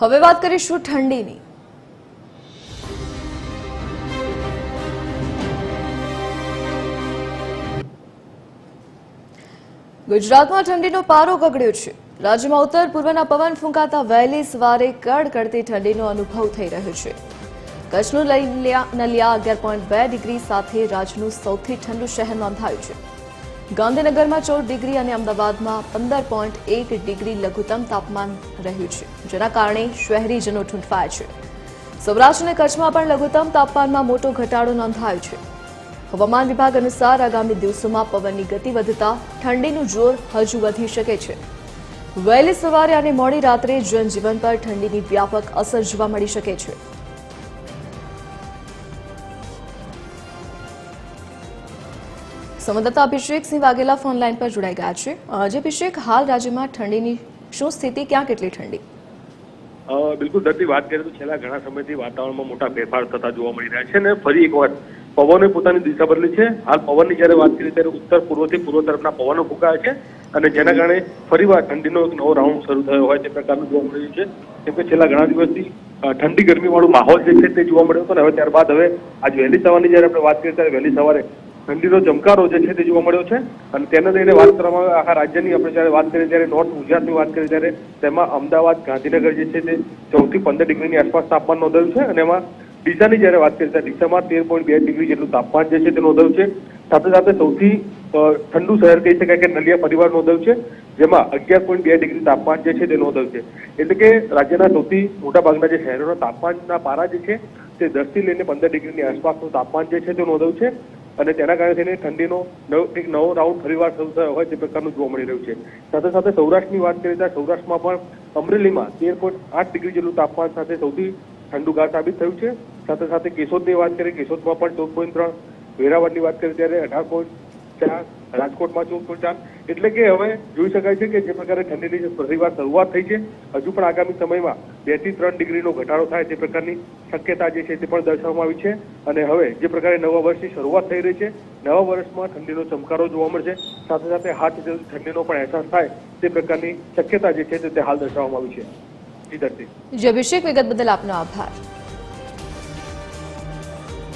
હવે વાત કરીશું ઠંડીની. ગુજરાતમાં ઠંડીનો પારો ગગડ્યો છે. રાજ્યમાં ઉત્તર પૂર્વના પવન ફૂંકાતા વહેલી સવારે કડકડતી ઠંડીનો અનુભવ થઈ રહ્યો છે. કચ્છનું નલિયા અગિયાર પોઈન્ટ બે ડિગ્રી સાથે રાજ્યનું સૌથી ઠંડુ શહેર નોંધાયું છે. ગાંધીનગરમાં ચૌદ ડિગ્રી અને અમદાવાદમાં પંદર પોઈન્ટ એક ડિગ્રી લઘુત્તમ તાપમાન રહ્યું છે, જેના કારણે શહેરીજનો ઠૂંઠવાયા છે. સૌરાષ્ટ્ર અને કચ્છમાં પણ લઘુત્તમ તાપમાનમાં મોટો ઘટાડો નોંધાયો છે. હવામાન વિભાગ અનુસાર આગામી દિવસોમાં પવનની ગતિ વધતા ઠંડીનું જોર હજુ વધી શકે છે. વહેલી સવારે અને મોડી રાત્રે જનજીવન પર ઠંડીની વ્યાપક અસર જોવા મળી શકે છે. સંવાદદાતા અભિષેક સિંહ વાઘેલા ફોન લાઈન પર જોડાઈ ગયા છે. જે અભિષેક, હાલ રાજ્યમાં ઠંડીની શું સ્થિતિ? ક્યાં કેટલી ઠંડી? બિલકુલ દર્દી, વાત કરીએ તો છેલ્લા ઘણા સમયથી વાતાવરણમાં મોટા ફેરફાર થતા જોવા મળી રહ્યા છે અને ફરી એક વાર પવને પોતાની દિશા બદલી છે. હાલ પવનની જ્યારે વાત કરીએ ત્યારે ઉત્તર પૂર્વથી પૂર્વ તરફના પવનો ફૂંકાયા છે અને જેના કારણે ફરીવાર ઠંડીનો એક નવો રાઉન્ડ શરૂ થયો હોય તે પ્રકારનું જોવા મળી રહ્યું છે. કેમ કે છેલ્લા ઘણા દિવસથી ઠંડી ગરમીવાળો માહોલ જે છે તે જોવા મળ્યો હતો અને હવે ત્યારબાદ હવે આજ વહેલી સવારની જ્યારે આપણે વાત કરીએ ત્યારે વહેલી સવારે ઠંડીનો જમકારો જે છે તે જોવા મળ્યો છે. અને તેને લઈને વાત કરવામાં આખા રાજ્યની આપણે જ્યારે વાત કરીએ ત્યારે નોર્થ ગુજરાતની વાત કરીએ, ત્યારે તેમાં અમદાવાદ, ગાંધીનગર જે છે તે ચૌદથી પંદર ડિગ્રીની આસપાસ તાપમાન નોંધાયું છે. અને એમાં ડીસાની જ્યારે વાત કરીએ, ત્યારે ડીસામાં તેર પોઈન્ટ બે ડિગ્રી જેટલું તાપમાન જે છે તે નોંધાયું છે. સાથે સાથે સૌથી ઠંડુ શહેર કહી શકાય કે નલિયા પરિવાર નોંધાયું છે, જેમાં અગિયાર પોઈન્ટ બે ડિગ્રી તાપમાન જે છે તે નોંધાયું છે. એટલે કે રાજ્યના સૌથી મોટા ભાગના જે શહેરોના તાપમાનના પારા જે છે તે દસથી લઈને પંદર ડિગ્રીની આસપાસનું તાપમાન જે છે તે નોંધાયું છે. અને તેના કારણે થઈને ઠંડીનો એક નવો રાઉન્ડ ફરીવાર શરૂ થયો હોય તે પ્રકારનું જોવા મળી રહ્યું છે. સાથે સાથે સૌરાષ્ટ્રની વાત કરીએ તો સૌરાષ્ટ્રમાં પણ અમરેલીમાં તેર પોઈન્ટ આઠ ડિગ્રી જેટલું તાપમાન સાથે સૌથી ઠંડુગાર સાબિત થયું છે. સાથે સાથે કેશોદની વાત કરીએ, કેશોદમાં પણ ચૌદ પોઈન્ટ ત્રણ, વેરાવળની વાત કરીએ ત્યારે અઢાર પોઈન્ટ ચાર, રાજકોટમાં ચૌદ પોઈન્ટ ચાર એટલે કે હવે જોઈ શકાય છે કે જે પ્રકારે ઠંડીની ફરીવાર શરૂઆત થઈ છે, હજુ પણ આગામી સમયમાં બેથી ત્રણ ડિગ્રીનો ઘટાડો થાય તે પ્રકારની શક્યતા જે છે તે પણ દર્શાવવામાં આવી છે. અને હવે જે પ્રકારે નવા વર્ષની શરૂઆત થઈ રહી છે, નવા વર્ષમાં ઠંડીનો ચમકારો જોવા મળશે. સાથે સાથે હાથ ઠંડીનો પણ અહેસાસ થાય તે પ્રકારની શક્યતા જે છે તે હાલ દર્શાવવામાં આવી છે. જી, અભિષેક વિગત બદલ આપનો આભાર.